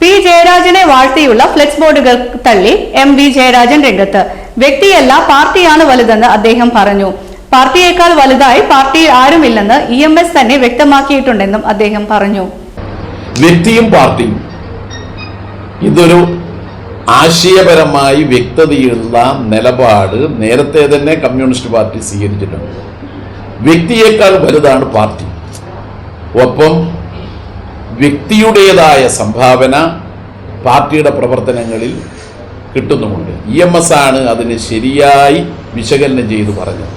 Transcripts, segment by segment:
P ജയരാജനെ വാഴ്ത്തിയുള്ള flex ബോർഡുകൾ തള്ളി M V Jayarajan രംഗത്ത്. വ്യക്തിയല്ല പാർട്ടിയാണ് വലുതെന്ന് അദ്ദേഹം പറഞ്ഞു. പാർട്ടിയേക്കാൾ വലുതായി പാർട്ടിയിൽ ആരുമില്ലെന്ന് ഇ എം എസ് തന്നെ വ്യക്തമാക്കിയിട്ടുണ്ടെന്നും അദ്ദേഹം പറഞ്ഞു. വ്യക്തിയും പാർട്ടിയും ഇതൊരു ആശയപരമായി വ്യക്തതയുള്ള നിലപാട് നേരത്തെ തന്നെ കമ്മ്യൂണിസ്റ്റ് പാർട്ടി സ്വീകരിച്ചിട്ടുണ്ട്. വ്യക്തിയേക്കാൾ വലുതാണ് പാർട്ടി. ഒപ്പം വ്യക്തിയുടേതായ സംഭാവന പാർട്ടിയുടെ പ്രവർത്തനങ്ങളിൽ കിട്ടുന്നുമുണ്ട്. ഇ എം എസ് ആണ് അതിന് ശരിയായി വിശകലനം ചെയ്ത് പറഞ്ഞത്.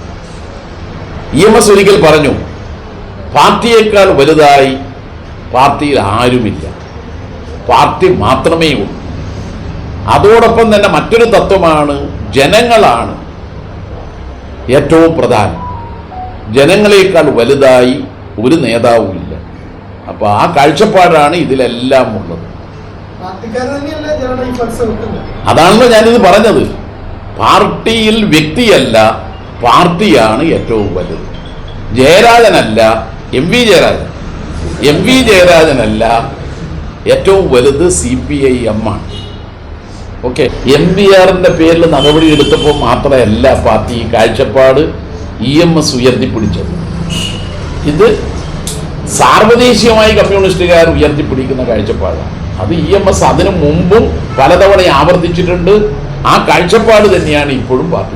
ഇ എം എസ് ഒരിക്കൽ പറഞ്ഞു പാർട്ടിയേക്കാൾ വലുതായി പാർട്ടിയിൽ ആരുമില്ല. പാർട്ടി മാത്രമേ ഉള്ളൂ. അതോടൊപ്പം തന്നെ മറ്റൊരു തത്വമാണ് ജനങ്ങളാണ് ഏറ്റവും പ്രധാനം. ജനങ്ങളെക്കാൾ വലുതായി ഒരു നേതാവുമില്ല. അപ്പോൾ ആ കാഴ്ചപ്പാടാണ് ഇതിലെല്ലാം ഉള്ളത്. അതാണല്ലോ ഞാനിത് പറഞ്ഞത്. പാർട്ടിയിൽ വ്യക്തിയല്ല പാർട്ടിയാണ് ഏറ്റവും വലുത്. ജയരാജനല്ല M V Jayarajan. M V ജയരാജനല്ല ഏറ്റവും വലുത് സി പി ഐ എം ആണ്. ഓക്കെ. എം വി ആറിന്റെ പേരിൽ നടപടി എടുത്തപ്പോൾ മാത്രമല്ല പാർട്ടി കാഴ്ചപ്പാട് ഇ എം എസ് ഉയർത്തിപ്പിടിച്ചത്. ഇത് സാർവദേശീയമായി കമ്മ്യൂണിസ്റ്റുകാർ ഉയർത്തിപ്പിടിക്കുന്ന കാഴ്ചപ്പാടാണ് അത് ഇ എം എസ് അതിനു മുമ്പും പലതവണ ആവർത്തിച്ചിട്ടുണ്ട്. ആ കാഴ്ചപ്പാട് തന്നെയാണ് ഇപ്പോഴും പാർട്ടി